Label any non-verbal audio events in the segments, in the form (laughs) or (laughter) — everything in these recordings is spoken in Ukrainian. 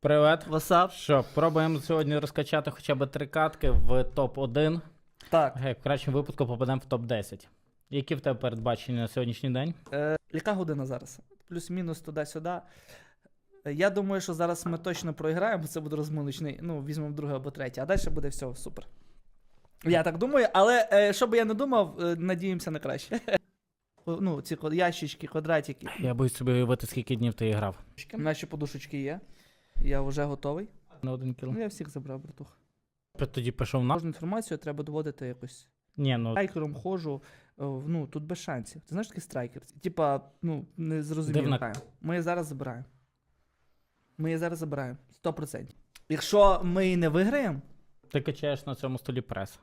Привет. Васап. Що, пробуємо сьогодні розкачати хоча б три катки в топ-1. Так. Гей, в кращому випадку попадемо в топ-10. Які в тебе передбачення на сьогоднішній день? Е, яка година зараз? Плюс-мінус туди-сюди. Е, Я думаю, що зараз ми точно проіграємо, бо це буде розминочний. Ну, візьмемо друге або третє, а далі буде все супер. Я так думаю, але е, що би я не думав, е, надіємося на краще. Ну, ці ящички, квадратики. Я боюсь собі уявити, скільки днів ти грав. Наші подушечки є. Я вже готовий. На один кіл. Ну, я всіх забрав, братух. Тоді пішов на. Кожну інформацію треба доводити якось. Ні, ну Страйкером ходжу, е, ну тут без шансів. Ти знаєш такий страйкер? Типа, ну, не зрозуміло. Дивна- Ми її зараз забираємо. Ми її зараз забираємо. 100%. Якщо ми її не виграємо, ти качаєш на цьому столі прес.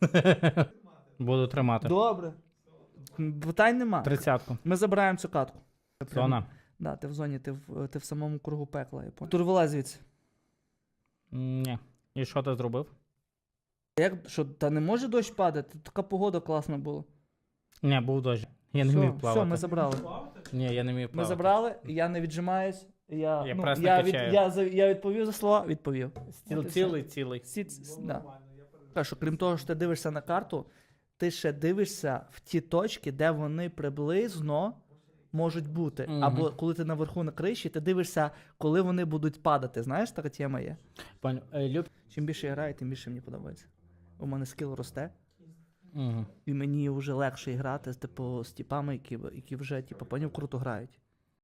(laughs) Буду тримати. добре. Питань нема. Тридцятку. Ми забираємо цю катку. Зона. Да, ти в зоні, ти в, ти в самому кругу пекла. Я понял. Тур вилазь звідси. Ні. І що ти зробив? Як, що, та не може дощ падати? Така погода класна була. Ні, був дощ. Я не все, вмів плавати. все, ми забрали. Ні, я не вмів плавати. Ми забрали, я не віджимаюсь. Я, Я ну, просто я, від, качаю. я, за- я відповів за слова, відповів. Стіл От і все. цілий, цілий. Всі, ц- да. Кажу, що крім того, що ти дивишся на карту, ти ще дивишся в ті точки, де вони приблизно можуть бути. Угу. Або коли ти наверху на криші, ти дивишся, коли вони будуть падати. Знаєш, така тема є. Пані, е, Люб... Чим більше я граю, тим більше мені подобається. У мене скіл росте, Угу. і мені вже легше грати типу, з типами, які, які вже типу, панів круто грають.